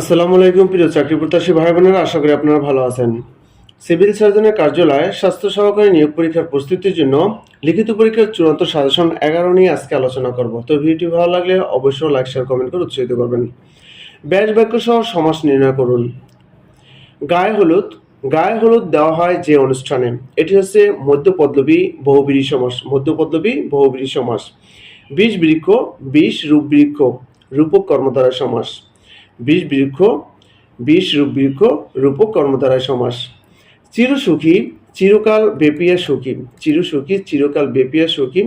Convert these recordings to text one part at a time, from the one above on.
আসসালামু আলাইকুম, প্রিয় চাকরি প্রত্যাশী ভাই বোনেরা আশা করি আপনারা ভালো আছেন। সিভিল সার্জনের কার্যালয়ে স্বাস্থ্য সহকারী নিয়োগ পরীক্ষার প্রস্তুতির জন্য লিখিত পরীক্ষার চূড়ান্ত সাজেশন এগারো নিয়ে আজকে আলোচনা করব। তো ভিডিওটি ভালো লাগলে অবশ্যই লাইক, শেয়ার, কমেন্ট করে উৎসাহিত করবেন। ব্যাস বাক্য সহ সমাস নির্ণয় করুন। গায়ে হলুদ। গায়ে হলুদ দেওয়া হয় যে অনুষ্ঠানে। এটি হচ্ছে মধ্যপদ্লবী বহুবিরী সমাস। মধ্যপদ্লবী বহুবিরী সমাস। বিষ বৃক্ষ বিষ রূপ বৃক্ষ রূপক কর্মধারা সমাস। বীজ বৃক্ষ বিষ বৃক্ষ, রূপক কর্মধারায় সমাস। চিরসুখী, চিরকাল বেপিয়া সুখী। চিরসুখী, চিরকাল বেপিয়া সুখী।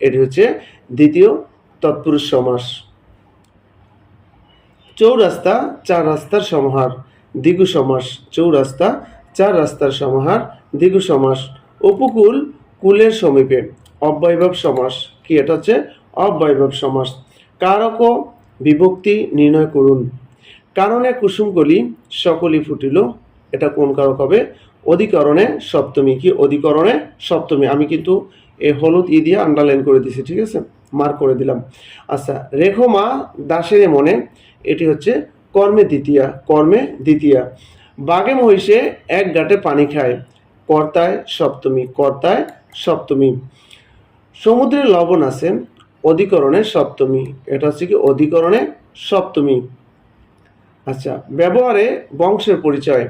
এটি হচ্ছে দ্বিতীয় তৎপুরুষ সমাস। চৌরাস্তা, চার রাস্তার সমাহার দ্বিগু সমাস। চৌরাস্তা, চার রাস্তার সমাহার দ্বিগু সমাস। উপকূল, কুলের সমীপে অব্যয়ভাব সমাস। কি এটা হচ্ছে? অব্যয়ভাব সমাস। কারক বিভক্তি নির্ণয় করুন। কারণে কুসুমকলি সকলই ফুটিল, এটা কোন কারক হবে? অধিকরণে সপ্তমী কি? অধিকরণে সপ্তমী। আমি কিন্তু এই হলুদ ই দিয়ে আন্ডারলাইন করে দিছি, ঠিক আছে? মার্ক করে দিলাম। আচ্ছা রেখো মা দাসের মনে এটি হচ্ছে কর্মে দ্বিতীয়া কর্মে দ্বিতীয়া। বাঘে মহিষে এক গাঁটে পানি খায়, কর্তায় সপ্তমী কর্তায় সপ্তমী। সমুদ্রে লবণ আছে, অধিকরণে সপ্তমী। এটা হচ্ছে কি? অধিকরণে সপ্তমী। আচ্ছা ব্যবহারে বংশের পরিচয়।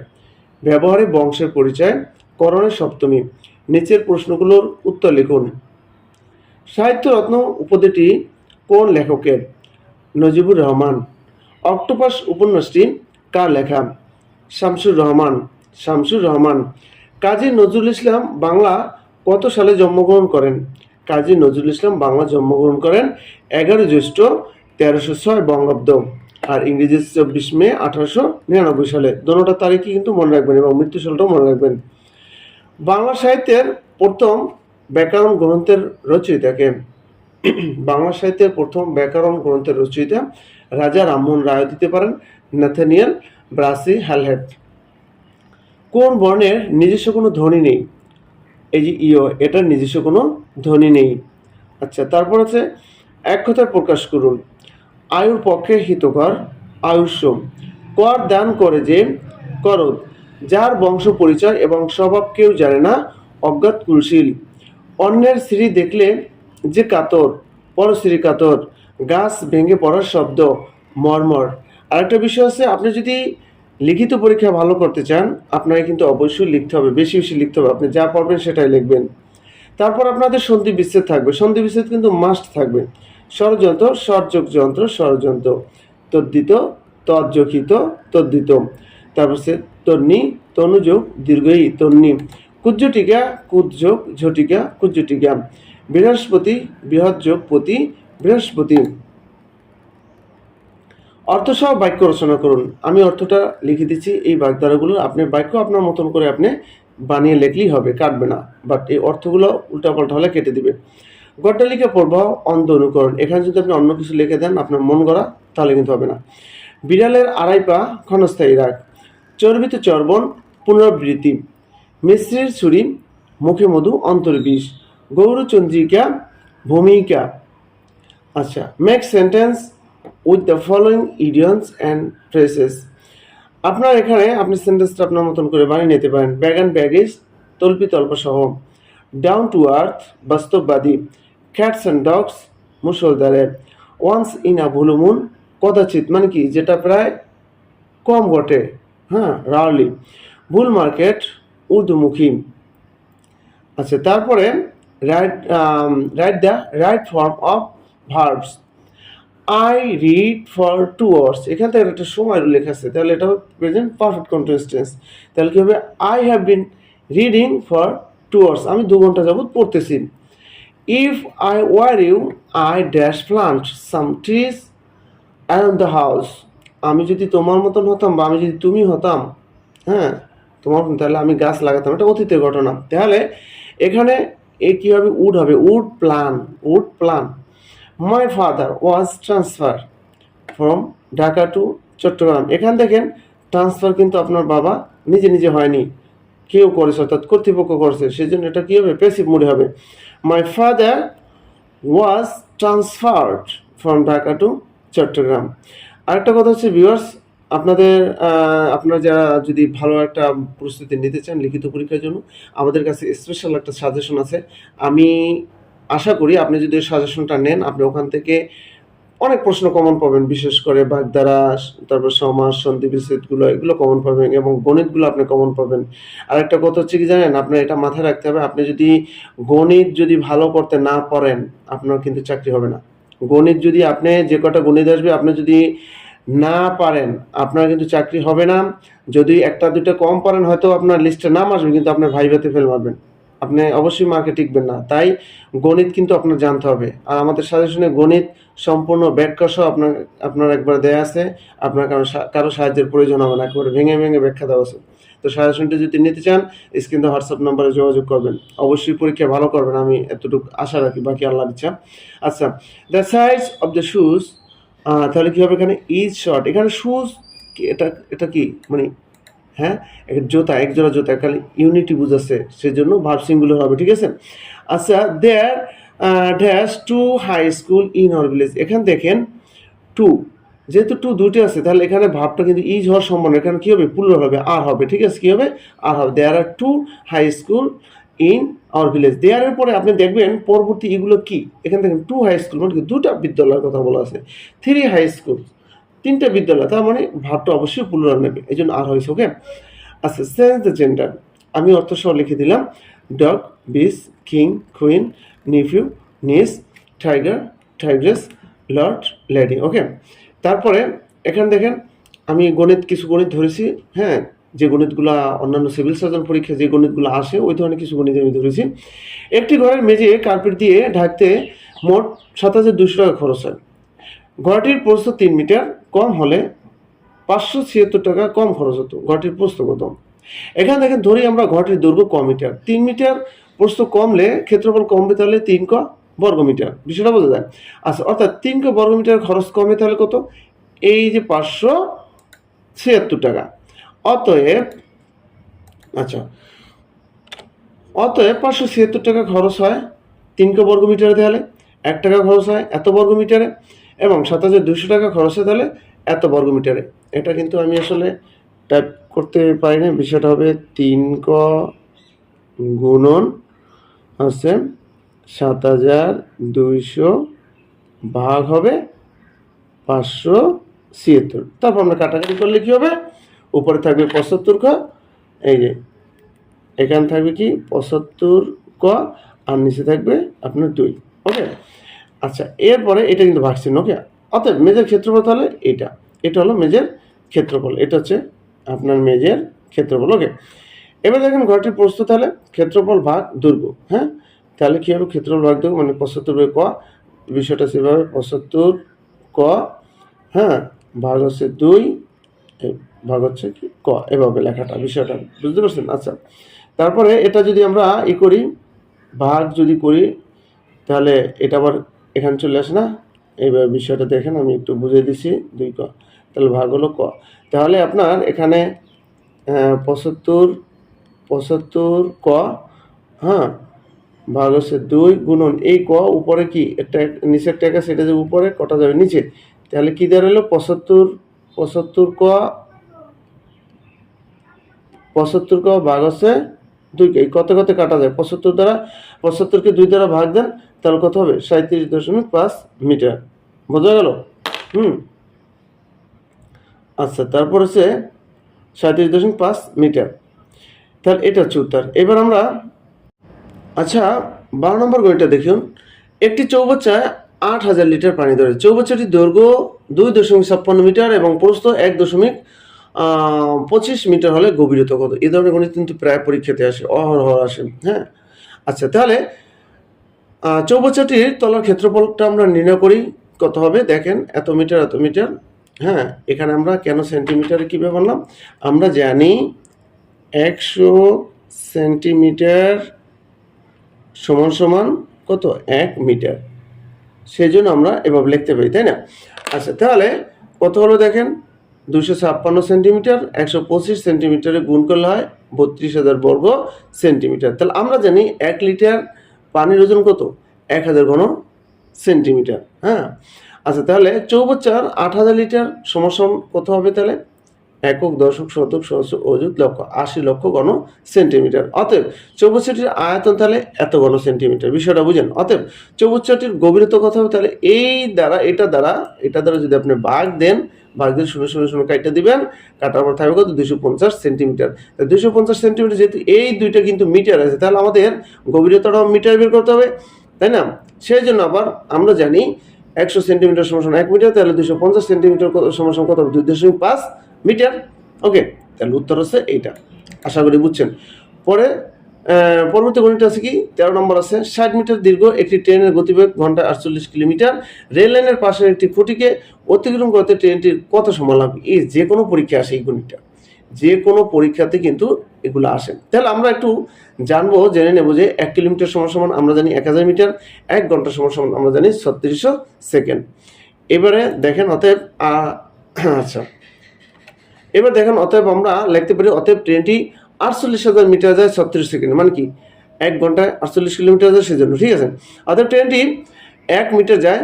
ব্যবহারে বংশের পরিচয়, করণের সপ্তমী। নিচের প্রশ্নগুলোর উত্তর লিখুন। সাহিত্যরত্ন উপাধিটি কোন লেখকের? নজিবুর রহমান। অক্টোপাস উপন্যাসটি কার লেখা? শামসুর রহমান। শামসুর রহমান। কাজী নজরুল ইসলাম বাংলা কত সালে জন্মগ্রহণ করেন? কাজী নজরুল ইসলাম বাংলা জন্মগ্রহণ করেন এগারো জ্যৈষ্ঠ তেরোশো ছয় বঙ্গাব্দ। আর ইংরেজি চব্বিশ মে আঠারোশো নিরানব্বই সালে। দোনোটা তারিখই কিন্তু মনে রাখবেন এবং মৃত্যু সালটাও মনে রাখবেন। বাংলা সাহিত্যের প্রথম ব্যাকরণ গ্রন্থের রচয়িতাকে। বাংলা সাহিত্যের প্রথম ব্যাকরণ গ্রন্থের রচয়িতা রাজা রামমোহন রায় দিতে পারেন ন্যাথানিয়াল ব্রাসি হ্যালহেট। কোন বর্ণের নিজস্ব কোনো ধ্বনি নেই? এই যে ইও এটার নিজস্ব কোনো ধ্বনি নেই। আচ্ছা তারপর আছে, এক কথায় প্রকাশ করুন। আয়ুর পক্ষে হিতকর আয়ুষ্য কর দান করে যে করদ, যার বংশ পরিচয় এবং স্বভাব কেউ জানে না, অজ্ঞাত কুলশীল। অন্যের স্ত্রী দেখলে যে কাতর পরশ্রী কাতর, গাছ ভেঙে পড়ার শব্দ, মর্মর। আরেকটা বিষয় আছে, আপনি যদি লিখিত পরীক্ষা ভালো করতে চান, আপনাকে কিন্তু অবশ্যই লিখতে হবে, বেশি বেশি লিখতে হবে, আপনি যা পড়বেন সেটাই লিখবেন। তারপর আপনাদের সন্ধি বিচ্ছেদ থাকবে। সন্ধি বিচ্ছেদ কিন্তু মাস্ট থাকবে। ষড়যন্ত্র সরযোগ যন্ত্র ষড়যন্ত্র। তদ্দিত তজ্জকিত তদ্দিত তারপর সে তন্নি, তনুযোগ, দীর্ঘই তন্নি। কুজ্জটিকা কুজ্যোগ ঝটিকা, কুজ্জটিকা। বৃহস্পতি বৃহৎ যোগ পতি, বৃহস্পতি। অর্থসহ বাক্য রচনা করুন। আমি অর্থটা লিখে দিচ্ছি এই বাগধারাগুলো আপনি বাক্য আপনার মতন করে আপনি বানিয়ে লেখলেই হবে, কাটবে না। বাট এই অর্থগুলো উল্টাপাল্টা হলে কেটে দিবে। গড্ডালিকা প্রবাহ অন্ধ অনুকরণ। এখানে যদি আপনি অন্য কিছু লিখে দেন, আপনার মন গড়া, তাহলে কিন্তু হবে না। বিড়ালের আড়াই পা ক্ষণস্থায়ী রাগ। চর্বিত চর্বণ, পুনরাবৃত্তি। মিশ্রির ছুরি, মুখে মধু, অন্তর্বিষ। গৌরচন্দ্রিকা ভূমিকা। আচ্ছা make sentence with the following idioms and phrases আপনার এখানে আপনি সেন্টেন্সটা আপনার মতন করে বানিয়ে নিতে পারেন। ব্যাগ অ্যান্ড ব্যাগেজ তল্পি তল্প সহ। ডাউন টু আর্থ বাস্তববাদী। Cats and dogs মুসলদারে once in a blue moon কদাচিৎ মানে কি, যেটা প্রায় কম ঘটে হ্যাঁ রার্লি ভুল মার্কেট উর্দুমুখী আচ্ছা তারপরে right right the right form of verbs I read for two hours এখান থেকে একটা সময় উল্লেখ আছে, তাহলে এটা প্রেজেন্ট পারফেক্ট কন্টিনিউয়াস টেন্স তাহলে কী হবে? I have been reading for two hours আমি দু ঘণ্টা যাবত পড়তেছি। If I were you I dash plant some trees around the house আমি যদি তোমার মতন হতাম বা আমি যদি তুমি হতাম হ্যাঁ তোমার তাহলে আমি গাছ লাগাতাম। এটা অতীতের ঘটনা। তাহলে এখানে এ কী হবে উড হবে? Would plan would plan. My father was transfer from Dhaka to Chattogram এখান দেখেন ট্রান্সফার কিন্তু আপনার বাবা নিজে নিজে হয়নি। কেউ করেছে, অর্থাৎ কর্তৃপক্ষ করেছে সেই জন্য এটা কী হবে? পেসিভ মুডে হবে। My father was transferred from Dhaka to Chattogram আরেকটা কথা হচ্ছে ভিউয়ার্স আপনাদের আপনারা যারা যদি ভালো একটা প্রস্তুতি নিতে চান লিখিত পরীক্ষার জন্য, আমাদের কাছে স্পেশাল একটা সাজেশন আছে। আমি আশা করি আপনি যদি সাজেশনটা নেন, আপনি ওখান থেকে অনেক প্রশ্ন কমন পাবেন, বিশেষ করে বাগধারা তারপর সমাজ সন্ধি বিচ্ছেদগুলো এগুলো কমন পাবেন এবং গণিতগুলো আপনি কমন পাবেন। আর একটা কথা হচ্ছে কি জানেন, আপনার এটা মাথায় রাখতে হবে, আপনি যদি গণিত যদি ভালো করতে না পারেন, আপনার কিন্তু চাকরি হবে না। গণিত যদি আপনি যে কটা গণিত আসবে, আপনি যদি না পারেন, আপনার কিন্তু চাকরি হবে না। যদি একটা দুটো কম পারেন, হয়তো আপনার লিস্টে নাম আসবে, কিন্তু আপনার ভাইভাতে ফেল মারবেন। আপনি অবশ্যই মার্কে টিকবেন না। তাই গণিত কিন্তু আপনার জানতে হবে। আর আমাদের সাজেশনে গণিত সম্পূর্ণ ব্যাখ্যা সহ আপনার আপনার একবার দেয়া আছে। আপনার কারও কারও সাহায্যের প্রয়োজন হবে না। একবারে ভেঙে ভেঙে ব্যাখ্যা দেওয়া আছে। তো সাজেশনটি যদি নিতে চান স্ক্রিনে হোয়াটসঅ্যাপ নম্বরে যোগাযোগ করবেন। অবশ্যই পরীক্ষা ভালো করবেন, আমি এতটুকু আশা রাখি। বাকি আল্লাহর ইচ্ছা আচ্ছা the size of the shoes তাহলে কী হবে এখানে? ইজ শর্ট এখানে শুজ এটা এটা কি? মানে হ্যাঁ? একটা জোতা, এক জোড়া জোতা, খালি ইউনিটি বুঝাচ্ছে, সেজন্য ভার্ব সিঙ্গুলার হবে, ঠিক আছে? আচ্ছা there dash two high school in our village এখানে দেখেন টু যেহেতু টু দুটি আছে, তাহলে এখানে ভাবটা কিন্তু ইজ হওয়ার সম্ভাবনা এখানে কী হবে? পুলার হবে আর হবে, ঠিক আছে? কী হবে? আর হবে। There are two high school in our village দেয়ারের পরে আপনি দেখবেন, পরবর্তী এগুলো কি? এখানে দেখেন টু হাই স্কুল মানে দুটা বিদ্যালয়ের কথা বলা আছে। থ্রি হাই স্কুল তিনটা বিদ্যালয়, তার মানে ভাবটা অবশ্যই পুনরার নেবে, এই জন্য আর হয়েছে ওকে আচ্ছা সেন্স দ্য জেন্ডার আমি অর্থ সহ লিখে দিলাম dog bitch king queen nephew niece tiger tigress lord lady okay তারপরে, এখানে দেখেন, আমি গণিত, কিছু গণিত ধরেছি হ্যাঁ? যে গণিতগুলো অন্যান্য সিভিল সার্জন পরীক্ষা যে গণিতগুলো আসে, ওই ধরনের কিছু গণিত আমি ধরেছি। একটি ঘরের মেঝে কার্পেট দিয়ে ঢাকতে মোট সাত হাজার দুশো টাকা খরচ হয়। ঘরটির প্রস্থ তিন মিটার কম হলে পাঁচশো ছিয়াত্তর টাকা কম খরচ হতো, ঘরটির প্রস্থ কত? এখানে দেখেন, ধরি আমরা ঘরটির দৈর্ঘ্য কম মিটার। তিন মিটার প্রস্থ কমলে ক্ষেত্রফল কমবে তাহলে তিন ক বর্গ মিটার, বিষয়টা বোঝা যায়। আচ্ছা অর্থাৎ তিন ক বর্গ মিটার খরচ কমে তাহলে কত? এই যে পাঁচশো ছিয়াত্তর টাকা। অতএব আচ্ছা অতএব পাঁচশো ছিয়াত্তর টাকা খরচ হয় তিন ক বর্গ মিটারে তাহলে। এক টাকা খরচ হয় এত বর্গ মিটারে। এবং সাত হাজার দুশো টাকা খরচ হয় তাহলে এত বর্গ মিটারে এটা কিন্তু আমি আসলে টাইপ করতে পারি না বিষয়টা হবে তিন ক গুণন হচ্ছে সাত হাজার দুইশো ভাগ হবে পাঁচশো ছিয়াত্তর। তারপর আমরা কাটাকাটি করলে কী হবে? উপরে থাকবে পঁচাত্তর ক, এই যে এখানে থাকবে কি? পঁচাত্তর ক, আর নিচে থাকবে আপনার দুই। ওকে আচ্ছা এরপরে এটা কিন্তু ভাগছেন ওকে অতএব মেজের ক্ষেত্রফল তাহলে এটা। এটা হলো মেজের ক্ষেত্রফল। এটা হচ্ছে আপনার মেজের ক্ষেত্রফল। ওকে। এবার দেখেন ঘরটির প্রস্তুত তাহলে ক্ষেত্রফল ভাগ দৈর্ঘ্য হ্যাঁ? তাহলে কী হবে? ক্ষেত্রফল ভাগ দৈর্ঘ্য মানে পঁচাত্তর বাই ক। বিষয়টা সেভাবে পঁচাত্তর ক হ্যাঁ? ভাগ হচ্ছে দুই ভাগ হচ্ছে কি? ক, এভাবে লেখাটা, বিষয়টা। বুঝতে পারছেন? আচ্ছা। তারপরে এটা যদি আমরা ই করি, ভাগ যদি করি, তাহলে এটা আবার এখানে চলে আসে না? এইভাবে বিষয়টা দেখেন, আমি একটু বুঝিয়ে দিচ্ছি দুই ক, তাহলে ভাগ হলো ক। তাহলে আপনার এখানে পঁচাত্তর পঁচাত্তর ক হ্যাঁ? ভাগ হচ্ছে দুই গুণন এই ক, উপরে কি? একটা, নিচের টাকা সেটা যে উপরে, কটা যাবে? নিচে। তাহলে কি দাঁড়াল পঁচাত্তর পঁচাত্তর ক পঁচাত্তর ক ভাগ হচ্ছে দুই এই কত কত কাটা যায়? পঁচাত্তর দ্বারা, পঁচাত্তরকে দুই দ্বারা ভাগ দেন তাহলে কত হবে? সাঁত্রিশ দশমিক পাঁচ মিটার। বোঝা গেল? হুম। আচ্ছা তারপর হচ্ছে সাঁত্রিশ দশমিক পাঁচ মিটার। তাহলে এটা হচ্ছে উত্তর। এবার আমরা আচ্ছা বারো নম্বর গণিতটা দেখুন একটি চৌবাচ্চায় আট হাজার লিটার পানি ধরে। চৌবাচ্চাটির দৈর্ঘ্য দুই দশমিক ছাপ্পান্ন মিটার এবং প্রস্থ এক দশমিক পঁচিশ মিটার হলে গভীরতা কত? এই ধরনের গণিত কিন্তু প্রায় পরীক্ষাতে আসে, অহরহ আসে। হ্যাঁ? আচ্ছা তাহলে চৌবাচ্চাটির তলার ক্ষেত্রফলটা আমরা নির্ণয় করি, কত হবে? দেখেন, এত মিটার এত মিটার। হ্যাঁ এখানে আমরা কেন সেন্টিমিটারে কীভাবে বললাম আমরা জানি একশো সেন্টিমিটার সমান সমান কত? এক মিটার। সেই জন্য আমরা এভাবে লিখতে পারি, তাই না? আচ্ছা তাহলে কত হলো দেখেন? দুশো ছাপ্পান্ন সেন্টিমিটার, একশো পঁচিশ সেন্টিমিটারে গুণ করলে হয় বত্রিশ হাজার বর্গ সেন্টিমিটার। তাহলে আমরা জানি এক লিটার পানির ওজন কত? এক হাজার ঘন সেন্টিমিটার হ্যাঁ? আচ্ছা তাহলে চৌবচ্চার আট হাজার লিটার সমসম কত হবে তাহলে? একক দশক শতক সহস্র অযুত লক্ষ, আশি লক্ষ গণ সেন্টিমিটার। অতএব চৌবচ্চাটির আয়তন তাহলে এত গণ সেন্টিমিটার, বিষয়টা বুঝেন? অতএব চৌবচ্চাটির গভীরতা কথা হবে তাহলে এই দ্বারা, এটা দ্বারা এটা দ্বারা যদি আপনি ভাগ দেন ভাগ দিয়ে শূন্য শূন্য শূন্য কাইটা দিবেন, কাটার পর থাকবে কত? দুশো পঞ্চাশ সেন্টিমিটার। দুশো পঞ্চাশ সেন্টিমিটার যেহেতু এই দুইটা কিন্তু মিটার আছে, তাহলে আমাদের গভীরতাটাও মিটার বের করতে হবে, তাই না? সেই জন্য আবার আমরা জানি একশো সেন্টিমিটার সমান এক মিটার, তাহলে দুশো পঞ্চাশ সেন্টিমিটার সমান কত? দুই দশমিক পাঁচ মিটার? ওকে, তাহলে উত্তর হচ্ছে এইটা। আশা করি বুঝছেন। পরে পরবর্তী গণিত আছে কি? তেরো নম্বর আছে, ষাট মিটার দীর্ঘ একটি ট্রেনের গতিবেগ ঘন্টায় আটচল্লিশ কিলোমিটার। রেল লাইনের পাশে একটি খুঁটিকে অতিক্রম করতে ট্রেনটির কত সময় লাগবে? এই যে কোনো পরীক্ষা আসে এই গণিতটা। যে কোনো পরীক্ষাতে কিন্তু এগুলো আসে। তাহলে আমরা একটু জানব, জেনে নেব যে এক কিলোমিটার সমান সমান আমরা জানি এক হাজার মিটার, এক ঘণ্টা সমান সমান আমরা জানি ছত্রিশশো সেকেন্ড। এবারে দেখেন অতএব আচ্ছা। এবার দেখেন, অতএব আমরা লিখতে পারি, অতএব ট্রেনটি আটচল্লিশ হাজার মিটার যায় ছত্রিশ সেকেন্ড মানে কি? এক ঘন্টায় আটচল্লিশ কিলোমিটার যায় সেজন্য, ঠিক আছে? অতএব ট্রেনটি এক মিটার যায়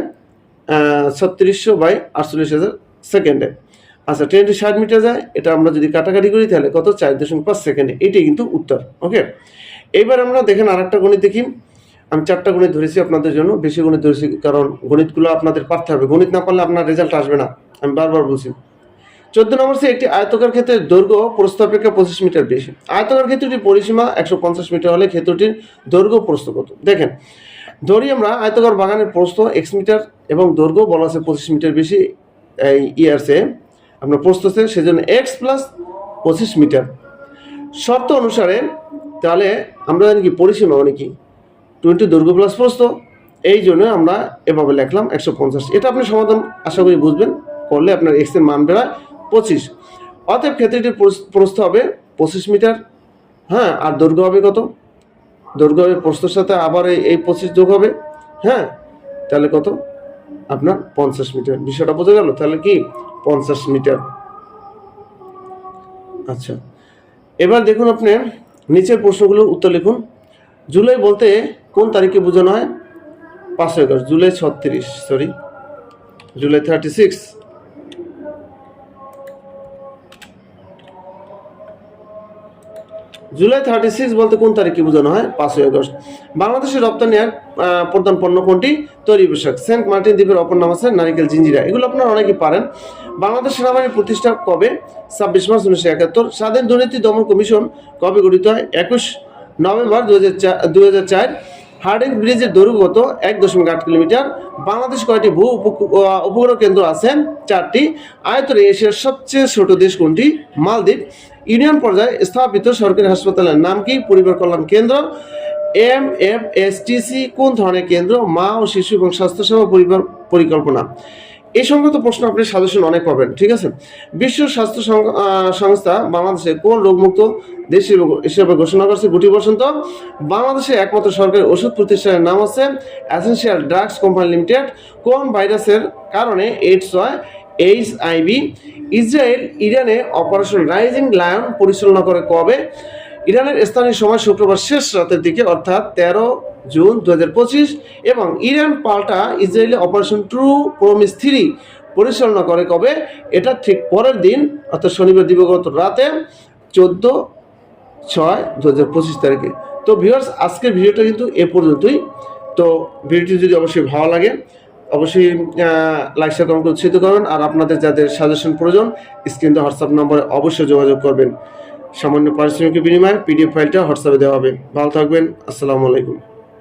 ছত্রিশশো বাই আটচল্লিশ হাজার সেকেন্ডে। আচ্ছা ট্রেনটি ষাট মিটার যায়, এটা আমরা যদি কাটাকাটি করি, তাহলে কত? চার দশমিক পাঁচ সেকেন্ডে। এটাই কিন্তু উত্তর, ওকে? এইবার আমরা দেখেন আরেকটা গণিত দেখি। আমি চারটা গণিত ধরেছি আপনাদের জন্য, বেশি গণিত ধরেছি, কারণ গণিতগুলো আপনাদের পারতে হবে। গণিত না পারলে আপনার রেজাল্ট আসবে না। আমি বারবার বলছি। চোদ্দ নম্বর সে একটি আয়তকার ক্ষেত্রে দৈর্ঘ্য প্রস্থ অপেক্ষা পঁচিশ মিটার বেশি। আয়তকার ক্ষেত্রটির পরিসীমা একশো পঞ্চাশ মিটার হলে ক্ষেত্রটির দৈর্ঘ্য প্রস্থ কত? দেখেন, ধরি আমরা আয়তকার বাগানের প্রস্থ এক্স মিটার এবং দৈর্ঘ্য বলা আছে পঁচিশ মিটার বেশি, এই ইয়ার্সে আপনার প্রস্থ আছে সেজন্য এক্স প্লাস পঁচিশ মিটার। শর্ত অনুসারে তাহলে আমরা জানি কি, পরিসীমা মানে কি? টোয়েন্টি দৈর্ঘ্য প্লাস প্রস্থ, এই জন্য আমরা এভাবে লিখলাম একশো পঞ্চাশ। এটা আপনি সমাধান আশা করি বুঝবেন, করলে আপনার এক্সের মান বেড়ায় পঁচিশ। অতএব ক্ষেত্রটির প্রস- প্রস্থ হবে পঁচিশ মিটার। হ্যাঁ আর দৈর্ঘ্য হবে কত? দৈর্ঘ্য হবে প্রস্থের সাথে আবার এই এই পঁচিশ যোগ হবে। হ্যাঁ তাহলে কত? আপনার পঞ্চাশ মিটার। বিষয়টা বোঝা গেল? তাহলে কি? পঞ্চাশ মিটার। আচ্ছা এবার দেখুন আপনি নিচের প্রশ্নগুলোর উত্তর লিখুন। জুলাই বলতে কোন তারিখে বোঝানো হয়? পাঁচশো এগারো জুলাই ছত্রিশ sorry July thirty six July thirty six বলতে কোন তারিখে বোঝানো হয়? পাঁচই আগস্ট। বাংলাদেশের রপ্তানি এক প্রধান পণ্য কোনটি? তৈরি পোশাক। সেন্ট মার্টিন দ্বীপের অপর নাম আছে নারিকেল জিঞ্জিরা। এগুলো আপনারা অনেকে পারেন। বাংলাদেশ সেনাবাহিনী প্রতিষ্ঠা কবে? ছাব্বিশ মার্চ উনিশশো একাত্তর। স্বাধীন দুর্নীতি দমন কমিশন কবে গঠিত হয়? একুশ নভেম্বর দু হাজার চার। দু হাজার চার হার্ডিং ব্রিজের দৈর্ঘ্য কত? এক দশমিক আট কিলোমিটার। বাংলাদেশ কয়টি ভূ উপ- উপগ্রহ কেন্দ্র আছেন? চারটি। আয়তনে এশিয়ার সবচেয়ে ছোট দেশ কোনটি? মালদ্বীপ। ইউনিয়ন পর্যায়ে স্থাপিত সরকারি হাসপাতালের নাম কি? পরিবার কল্যাণ কেন্দ্র। এম এফ এস কোন ধরনের কেন্দ্র? মা ও শিশু এবং স্বাস্থ্যসেবা পরিবার, পরিকল্পনা। এই সংক্রান্ত প্রশ্ন আপনি সাজেশন অনেক পাবেন, ঠিক আছে? বিশ্ব স্বাস্থ্য সংস্থা বাংলাদেশে কোন রোগমুক্ত দেশ হিসেবে- ঘোষণা করছে গুটি বসন্ত? বাংলাদেশে একমাত্র সরকারি ওষুধ প্রতিষ্ঠানের নাম হচ্ছে অ্যাসেন্সিয়াল ড্রাগস কোম্পানি লিমিটেড কোন ভাইরাসের কারণে এইডস হয়? এইচ আইভি ইসরায়েল, ইরানে অপারেশন রাইজিং লায়ন পরিচালনা করে কবে? ইরানের স্থানীয় সময় শুক্রবার শেষ রাতের দিকে, অর্থাৎ তেরো জুন দু হাজার পঁচিশ, এবং ইরান পাল্টা Israeli operation True Promise three পরিচালনা করে কবে? এটা ঠিক পরের দিন, অর্থাৎ শনিবার দিবগত রাতে, চোদ্দ ছয় দু হাজার পঁচিশ তারিখে। তো ভিউয়ার্স আজকের ভিডিওটা কিন্তু এ পর্যন্তই। তো ভিডিওটি যদি অবশ্যই ভালো লাগে, অবশ্যই লাইক শেয়ার কমেন্ট উৎসাহিত করবেন আর আপনাদের যাদের সাজেশন প্রয়োজন স্ক্রিন হোয়াটসঅ্যাপ নম্বরে অবশ্যই যোগাযোগ করবেন। সামান্য পারিশ্রমিকের বিনিময়ে পিডিএফ ফাইলটা হোয়াটসঅ্যাপে দেওয়া হবে। ভালো থাকবেন আসসালামু আলাইকুম।